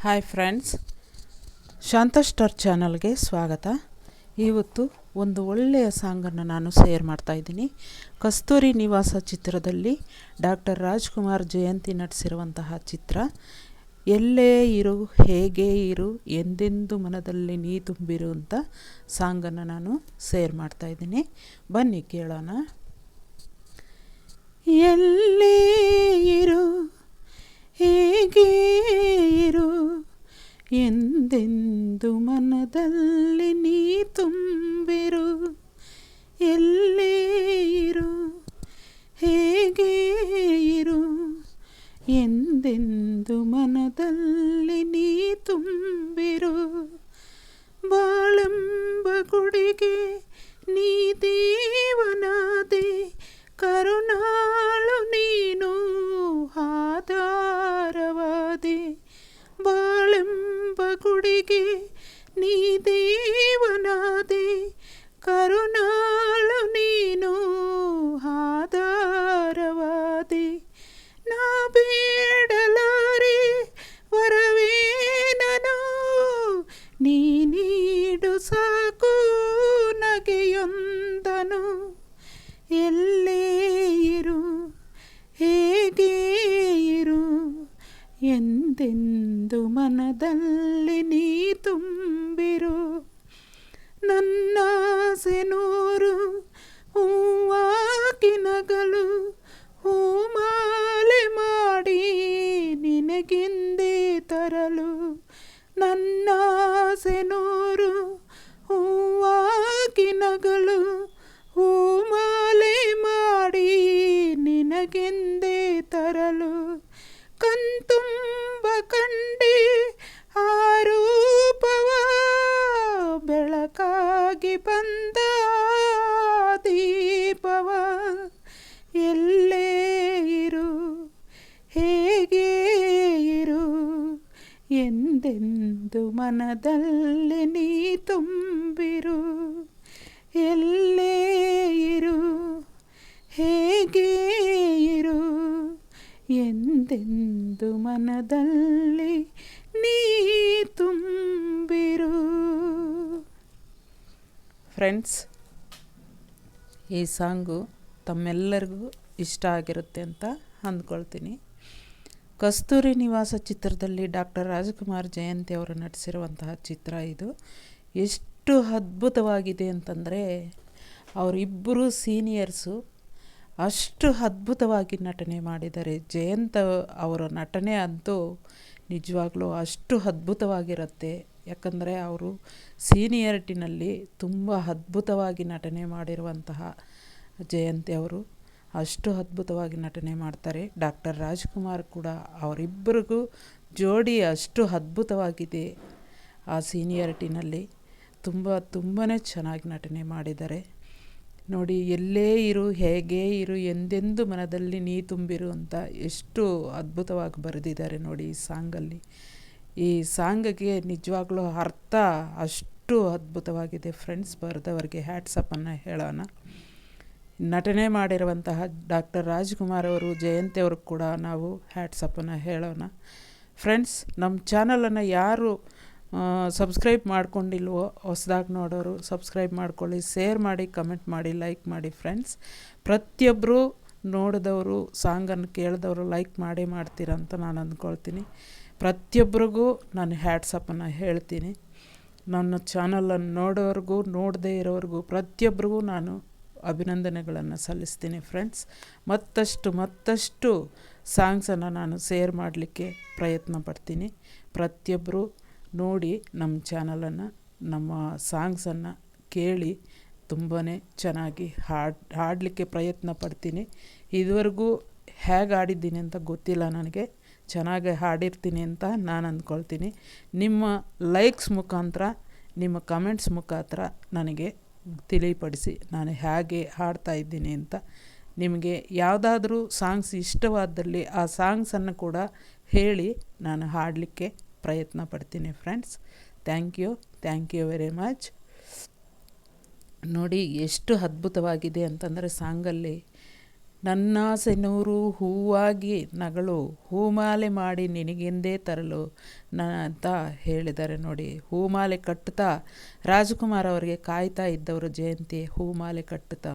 Hi friends ಶಾಂತ star ಚಾನಲ್ಗೆ ಸ್ವಾಗತ. ಇವತ್ತು ಒಂದು ಒಳ್ಳೆಯ ಸಾಂಗನ್ನು ನಾನು ಶೇರ್ ಮಾಡ್ತಾಯಿದ್ದೀನಿ ಕಸ್ತೂರಿ ನಿವಾಸ ಚಿತ್ರದಲ್ಲಿ ಡಾಕ್ಟರ್ ರಾಜ್ಕುಮಾರ್ ಜಯಂತಿ ನಟಿಸಿರುವಂತಹ ಚಿತ್ರ. ಎಲ್ಲೇ ಇರು, ಹೇಗೆ ಇರು, ಎಂದೆಂದು ಮನದಲ್ಲಿ ನೀ ತುಂಬಿರುವಂಥ ಸಾಂಗನ್ನು ನಾನು ಶೇರ್ ಮಾಡ್ತಾಯಿದ್ದೀನಿ ಬನ್ನಿ ಕೇಳೋಣ. ಎಲ್ಲೇ ಇರು, ಹೇಗೆ గుడికి నీ దీవనాది కరుణాలు నీను ఆధారవాది. బాళింబ గుడికి నీ దీవనాది కరుణాలు నీను ఆధారవాది. నా బీడలారి వరవేనను నీ ಎಂದೆಂದು ಮನದಲ್ಲಿ ನೀ ತುಂಬಿರು. ನನ್ನಾಸೆ ನೂರು ಹೂವಾಕಿ ನಗಲು. ಹೂಮಾಲೆ ಮಾಡಿ ನಿನಗೆಂದೇ ತರಲು. ನನ್ನಾಸೆ ನೂರು ಹೂವಾಕಿ ನಗಲು. ಹೂಮಾಲೆ ಮಾಡಿ ನಿನಗೆಂದೇ ತರಲು. ಕಣ್ತುಂಬ ಕಂಡೆ ಆ ರೂಪವ ಬೆಳಕಾಗಿ ಬಂದ ದೀಪವ. ಎಲ್ಲೇ ಇರು, ಹೇಗೆ ಇರು ಎಂದೆಂದು ಮನದಲ್ಲಿ ನೀ ತುಂಬಿರು. ಎಲ್ಲೇ ಇರು, ಹೇಗೆ ಎಂದೆಂದು ಮನದಲ್ಲಿ ನೀ ತುಂಬಿರು? ಫ್ರೆಂಡ್ಸ್ ಈ ಸಾಂಗು ತಮ್ಮೆಲ್ಲರಿಗೂ ಇಷ್ಟ ಆಗಿರುತ್ತೆ ಅಂತ ಅಂದ್ಕೊಳ್ತೀನಿ. ಕಸ್ತೂರಿ ನಿವಾಸ ಚಿತ್ರದಲ್ಲಿ ಡಾಕ್ಟರ್ ರಾಜಕುಮಾರ್ ಜಯಂತಿ ಅವರು ನಟಿಸಿರುವಂತಹ ಚಿತ್ರ ಇದು. ಎಷ್ಟು ಅದ್ಭುತವಾಗಿದೆ ಅಂತಂದರೆ ಅವರಿಬ್ಬರು ಸೀನಿಯರ್ಸು ಅಷ್ಟು ಅದ್ಭುತವಾಗಿ ನಟನೆ ಮಾಡಿದ್ದಾರೆ ಜಯಂತ ಅವರ ನಟನೆ ಅಂತೂ ನಿಜವಾಗ್ಲೂ ಅಷ್ಟು ಅದ್ಭುತವಾಗಿರುತ್ತೆ. ಯಾಕಂದರೆ ಅವರು ಸೀನಿಯರಿಟಿನಲ್ಲಿ ತುಂಬ ಅದ್ಭುತವಾಗಿ ನಟನೆ ಮಾಡಿರುವಂತಹ ಜಯಂತಿ ಅವರು ಅಷ್ಟು ಅದ್ಭುತವಾಗಿ ನಟನೆ ಮಾಡ್ತಾರೆ. ಡಾಕ್ಟರ್ ರಾಜ್ಕುಮಾರ್ ಕೂಡ ಅವರಿಬ್ಬರಿಗೂ ಜೋಡಿ ಅಷ್ಟು ಅದ್ಭುತವಾಗಿದೆ. ಆ ಸೀನಿಯರಿಟಿನಲ್ಲಿ ತುಂಬ ತುಂಬಾ ಚೆನ್ನಾಗಿ ನಟನೆ ಮಾಡಿದ್ದಾರೆ. ನೋಡಿ, ಎಲ್ಲೇ ಇರು, ಹೇಗೆ ಇರು, ಎಂದೆಂದು ಮನದಲ್ಲಿ ನೀ ತುಂಬಿರು ಅಂತ ಎಷ್ಟು ಅದ್ಭುತವಾಗಿ ಬರೆದಿದ್ದಾರೆ ನೋಡಿ ಈ ಸಾಂಗಲ್ಲಿ. ಈ ಸಾಂಗಿಗೆ ನಿಜವಾಗ್ಲೂ ಅರ್ಥ ಅಷ್ಟು ಅದ್ಭುತವಾಗಿದೆ ಫ್ರೆಂಡ್ಸ್. ಬರೆದವರಿಗೆ ಹ್ಯಾಟ್ಸಪ್ಪನ್ನು ಹೇಳೋಣ. ನಟನೆ ಮಾಡಿರುವಂತಹ ಡಾಕ್ಟರ್ ರಾಜ್ಕುಮಾರ್ ಅವರು, ಜಯಂತಿ ಅವ್ರಿಗೆ ಕೂಡ ನಾವು ಹ್ಯಾಟ್ಸಪ್ಪನ್ನು ಹೇಳೋಣ. ಫ್ರೆಂಡ್ಸ್, ನಮ್ಮ ಚಾನಲನ್ನು ಯಾರು ಸಬ್ಸ್ಕ್ರೈಬ್ ಮಾಡ್ಕೊಂಡಿಲ್ವೋ, ಹೊಸ್ದಾಗಿ ನೋಡೋರು ಸಬ್ಸ್ಕ್ರೈಬ್ ಮಾಡ್ಕೊಳ್ಳಿ ಶೇರ್ ಮಾಡಿ ಕಮೆಂಟ್ ಮಾಡಿ ಲೈಕ್ ಮಾಡಿ ಫ್ರೆಂಡ್ಸ್ ಪ್ರತಿಯೊಬ್ಬರು ನೋಡಿದವರು ಸಾಂಗನ್ನು ಕೇಳಿದವರು ಲೈಕ್ ಮಾಡೇ ಮಾಡ್ತೀರಂತ ನಾನು ಅಂದ್ಕೊಳ್ತೀನಿ. ಪ್ರತಿಯೊಬ್ಬರಿಗೂ ನಾನು ಹ್ಯಾಟ್ಸಪ್ಪನ್ನು ಹೇಳ್ತೀನಿ. ನನ್ನ ಚಾನಲನ್ನು ನೋಡೋರಿಗೂ, ನೋಡದೇ ಇರೋರಿಗೂ ಪ್ರತಿಯೊಬ್ಬರಿಗೂ ನಾನು ಅಭಿನಂದನೆಗಳನ್ನು ಸಲ್ಲಿಸ್ತೀನಿ ಫ್ರೆಂಡ್ಸ್ ಮತ್ತಷ್ಟು ಮತ್ತಷ್ಟು ಸಾಂಗ್ಸನ್ನು ನಾನು ಶೇರ್ ಮಾಡಲಿಕ್ಕೆ ಪ್ರಯತ್ನ ಪಡ್ತೀನಿ. ಪ್ರತಿಯೊಬ್ಬರು ನೋಡಿ ನಮ್ಮ ಚಾನಲನ್ನು, ನಮ್ಮ ಸಾಂಗ್ಸನ್ನು ಕೇಳಿ ತುಂಬಾ ಚೆನ್ನಾಗಿ ಹಾಡು, ಹಾಡಲಿಕ್ಕೆ ಪ್ರಯತ್ನ ಪಡ್ತೀನಿ. ಇದುವರೆಗೂ ಹೇಗೆ ಹಾಡಿದ್ದೀನಿ ಅಂತ ಗೊತ್ತಿಲ್ಲ ನನಗೆ. ಚೆನ್ನಾಗಿ ಹಾಡಿರ್ತೀನಿ ಅಂತ ನಾನು ಅಂದ್ಕೊಳ್ತೀನಿ. ನಿಮ್ಮ ಲೈಕ್ಸ್ ಮುಖಾಂತರ, ನಿಮ್ಮ ಕಮೆಂಟ್ಸ್ ಮುಖಾಂತರ ನನಗೆ ತಿಳಿಪಡಿಸಿ ನಾನು ಹೇಗೆ ಹಾಡ್ತಾ ಇದ್ದೀನಿ ಅಂತ. ನಿಮಗೆ ಯಾವುದಾದ್ರೂ ಸಾಂಗ್ಸ್ ಇಷ್ಟವಾದಲ್ಲಿ ಆ ಸಾಂಗ್ಸನ್ನು ಕೂಡ ಹೇಳಿ ನಾನು ಹಾಡಲಿಕ್ಕೆ ಪ್ರಯತ್ನ ಪಡ್ತೀನಿ friends thank you thank you very much ನೋಡಿ ಎಷ್ಟು ಅದ್ಭುತವಾಗಿದೆ ಅಂತಂದರೆ ಸಾಂಗಲ್ಲಿ, ನನ್ನಾಸೆ ನೂರು ಹೂವಾಗಿ ನಗಳು, ಹೂಮಾಲೆ ಮಾಡಿ ನಿನಗೆಂದೇ ತರಲು ನ ಅಂತ ಹೇಳಿದ್ದಾರೆ ನೋಡಿ. ಹೂಮಾಲೆ ಕಟ್ಟುತ್ತಾ ರಾಜ್ಕುಮಾರ್ ಅವರಿಗೆ ಕಾಯ್ತಾ ಇದ್ದವರು ಜಯಂತಿ, ಹೂಮಾಲೆ ಕಟ್ಟುತ್ತಾ.